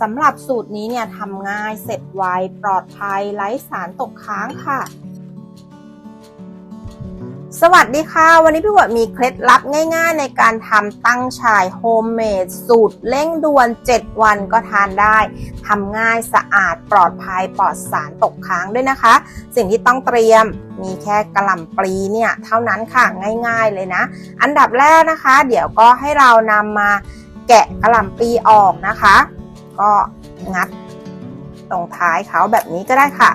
สำหรับสูตรนี้เนี่ยทำง่ายเสร็จไวปลอดภัยไร้สารตกค้างค่ะ สวัสดีค่ะ วันนี้พี่หวดมีเคล็ดลับง่าย ๆ ในการทำตั้งฉายโฮมเมดสูตรเร่งด่วน 7 วันก็ทานได้ทำง่ายสะอาดปลอดภัยปลอดสารตกค้างด้วยนะคะ สิ่งที่ต้องเตรียมมีแค่กระหล่ำปลีเนี่ยเท่านั้นค่ะง่าย ๆ เลยนะ อันดับแรกนะคะ เดี๋ยวก็ให้เรานำมาแกะกระหล่ำปลีออกนะคะ ก็งัดตรงท้ายเขาแบบนี้ก็ได้ค่ะ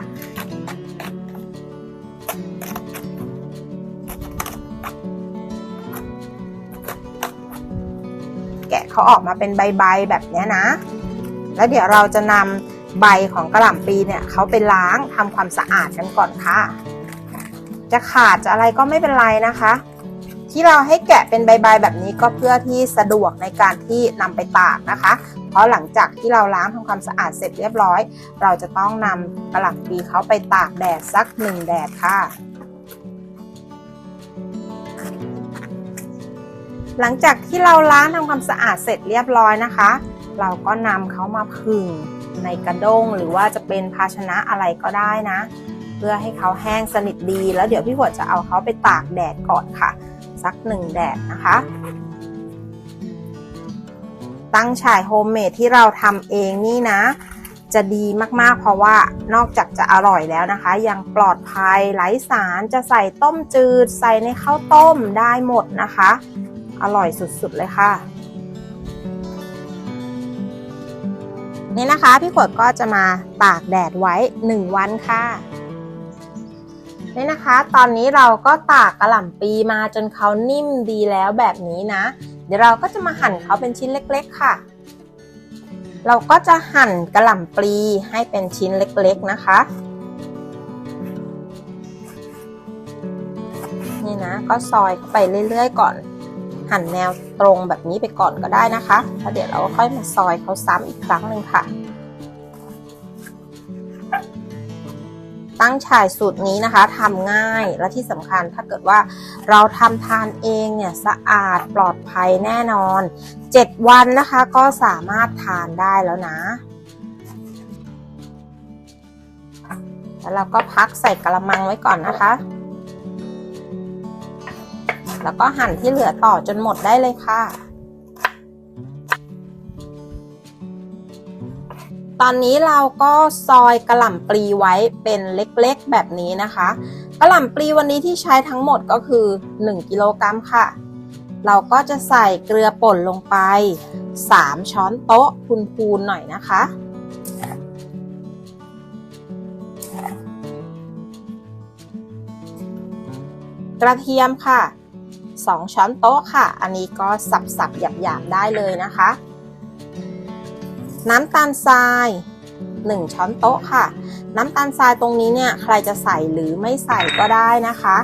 แกะเขาออกมาเป็นใบๆแบบนี้นะ แล้วเดี๋ยวเราจะนำใบของกระหล่ำปีเนี่ยเขาไปล้างทำความสะอาดกันก่อนค่ะ จะขาดจะอะไรก็ไม่เป็นไรนะคะ ที่เราให้แกะเป็นใบๆแบบนี้ก็เพื่อที่สะดวกในการที่นำไปตากนะคะ เพราะหลังจากที่เราล้างทำความสะอาดเสร็จเรียบร้อย เราจะต้องนำกระหล่ำปีเขาไปตากแดดสักหนึ่งแดดค่ะหลังจากที่เราล้างทำความสะอาดเสร็จเรียบร้อยนะคะ เราก็นำเขามาผึ่งในกระด้งหรือว่าจะเป็นภาชนะอะไรก็ได้นะ เพื่อให้เขาแห้งสนิทดี แล้วเดี๋ยวพี่หัวจะเอาเขาไปตากแดดก่อนค่ะ สักหนึ่งแดดนะคะ ตั้งฉายโฮมเมดที่เราทำเองนี่นะ จะดีมากๆ เพราะว่านอกจากจะอร่อยแล้วนะคะ ยังปลอดภัยไร้สารจะใส่ต้มจืด ใส่ในข้าวต้มได้หมดนะคะ อร่อยสุดๆเลยค่ะนี่นะคะ พี่ขวดก็จะมาตากแดดไว้ 1 วันค่ะ นี่นะคะ ตอนนี้เราก็ตากกระหล่ำปีมาจนเขานิ่มดีแล้วแบบนี้นะ เดี๋ยวเราก็จะมาหั่นเขาเป็นชิ้นเล็กๆค่ะ เราก็จะหั่นกระหล่ำปลีให้เป็นชิ้นเล็กๆนะคะ นี่นะ ก็ซอยไปเรื่อยๆก่อน หั่นแนวตรงแบบนี้ไปก่อนก็ได้นะคะแล้วเดี๋ยวเราก็ค่อยมาซอยเขาซ้ำอีกครั้งหนึ่งค่ะ ตั้งฉายสูตรนี้นะคะทำง่ายและที่สำคัญถ้าเกิดว่าเราทำทานเองเนี่ยสะอาดปลอดภัยแน่นอน 7 วันนะคะก็สามารถทานได้แล้วนะ แล้วเราก็พักใส่กระมังไว้ก่อนนะคะ แล้วก็หั่นที่เหลือต่อจนหมดได้เลยค่ะ ตอนนี้เราก็ซอยกระหล่ำปลีไว้เป็นเล็กๆแบบนี้นะคะ กระหล่ำปลีวันนี้ที่ใช้ทั้งหมดก็คือ 1กิโลกรัมค่ะ เราก็จะใส่เกลือป่นลงไป 3 ช้อนโต๊ะพูนๆหน่อยนะคะ กระเทียมค่ะ 2 ช้อนโต๊ะค่ะ อันนี้ก็สับๆหยาบๆได้เลยนะคะ น้ำตาลทราย 1 ช้อนโต๊ะค่ะ น้ำตาลทรายตรงนี้เนี่ยใครจะใส่หรือไม่ใส่ก็ได้นะคะ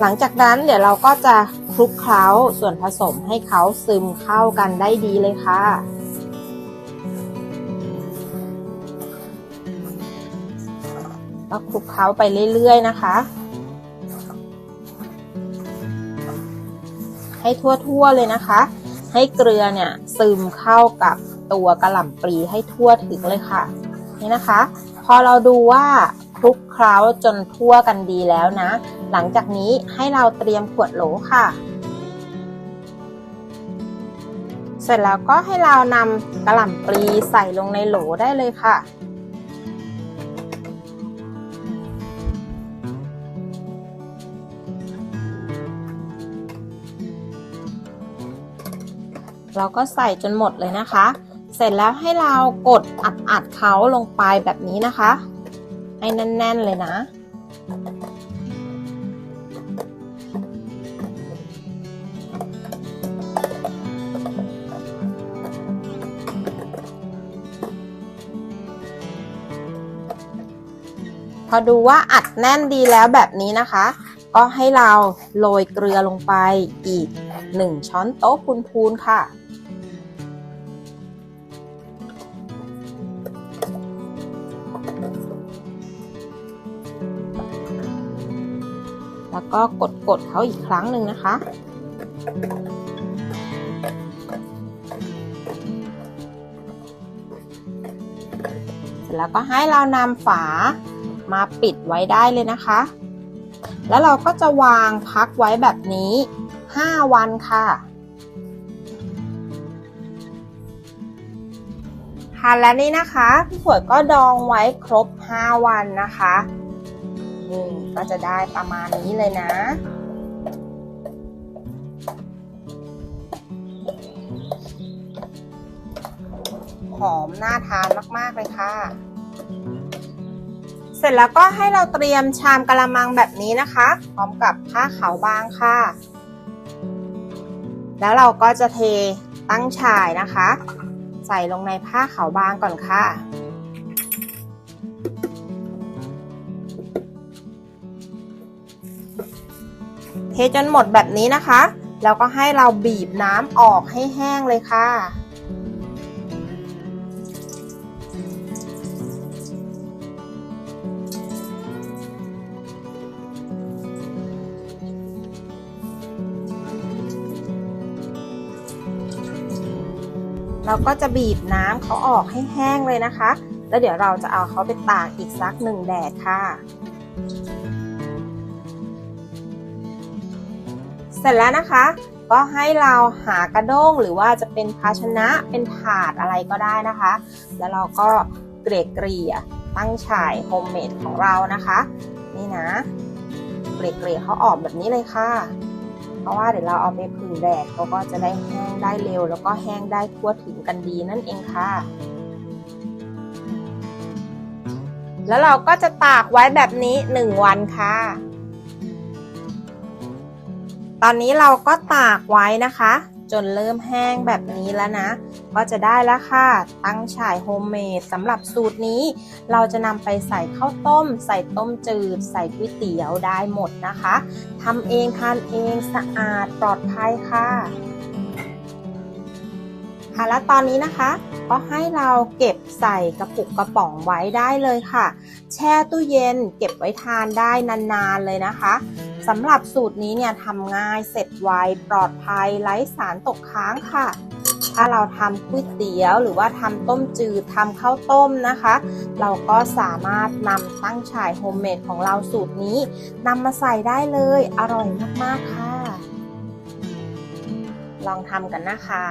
หลังจากนั้นเดี๋ยวเราก็จะคลุกเคล้าส่วนผสมให้เขาซึมเข้ากันได้ดีเลยค่ะก็คลุกเคล้าไปเรื่อยๆนะคะ ให้ทั่วๆเลยนะคะ ให้เกลือเนี่ยซึมเข้ากับ ตัวกระหล่ำปลีให้ทั่วถึงเลยค่ะ นี่นะคะ พอเราดูว่าคลุกเคล้าจนทั่วกันดีแล้วนะ หลังจากนี้ให้เราเตรียมขวดโหลค่ะ เสร็จแล้วก็ให้เรานำกระหล่ำปลีใส่ลงในโหลได้เลยค่ะเราก็ใส่จนหมดเลยนะคะ เสร็จแล้วให้เรากดอัดอัดๆเขาลงไปแบบนี้นะคะให้แน่น ๆ เลยนะ พอดูว่าอัดแน่นดีแล้วแบบนี้นะคะ ก็ให้เราโรยเกลือลงไปอีก 1 ช้อนโต๊ะพูนๆค่ะ แล้วก็กดๆเขาอีกครั้งหนึ่งนะคะ แล้วก็ให้เรานำฝามาปิดไว้ได้เลยนะคะ แล้วเราก็จะวางพักไว้แบบนี้ 5 วันค่ะค่ะและนี่นะคะพี่ฝวยก็ดองไว้ครบ 5 วันนะคะ นี่ก็จะได้ประมาณนี้เลยนะหอมน่าทานมากๆเลยค่ะ เสร็จแล้วก็ให้เราเตรียมชามกะละมังแบบนี้นะคะ พร้อมกับผ้าขาวบางค่ะ แล้วเราก็จะเทตั้งฉ่ายนะคะ ใส่ลงในผ้าขาวบางก่อนค่ะ ทจนหมดแบบนี้นะคะ แล้วก็ให้เราบีบน้ำออกให้แห้งเลยค่ะ เราก็จะบีบน้ำเขาออกให้แห้งเลยนะคะ แล้วเดี๋ยวเราจะเอาเขาไปตากอีกสักหนึ่งแดดค่ะ เสร็จแล้วนะคะ ก็ให้เราหากระด้งหรือว่าจะเป็นภาชนะเป็นถาดอะไรก็ได้นะคะ แล้วเราก็เกลี่ยเกลี่ยตั้งฉายโฮมเมดของเรานะคะ นี่นะเกลี่ยเกลี่ยเขาออกแบบนี้เลยค่ะ เพราะว่าเดี๋ยวเราเอาไปผึ่งแดดเขาก็จะได้แห้งได้เร็ว แล้วก็แห้งได้ทั่วถึงกันดีนั่นเองค่ะแล้วเราก็จะตากไว้แบบนี้ 1 วันค่ะ ตอนนี้เราก็ตากไว้นะคะ จนเริ่มแห้งแบบนี้แล้วนะ ก็จะได้แล้วค่ะ ตั้งฉ่ายโฮมเมดสำหรับสูตรนี้ เราจะนำไปใส่ข้าวต้ม ใส่ต้มจืด ใส่ก๋วยเตี๋ยวได้หมดนะคะทำเองทานเองสะอาดปลอดภัยค่ะ่ะและตอนนี้นะคะ ก็ให้เราเก็บใส่กระปุกกระป๋องไว้ได้เลยค่ะ แช่ตู้เย็นเก็บไว้ทานได้นานๆเลยนะคะสำหรับสูตรนี้เนี่ยทำง่ายเสร็จไวปลอดภัยไร้สารตกค้างค่ะ ถ้าเราทำก๋วยเตี๋ยว หรือว่าทำต้มจืดทำข้าวต้มนะคะ เราก็สามารถนำตั้งฉายโฮมเมดของเราสูตรนี้นำมาใส่ได้เลยอร่อยมากๆค่ะ ลองทำกันนะคะ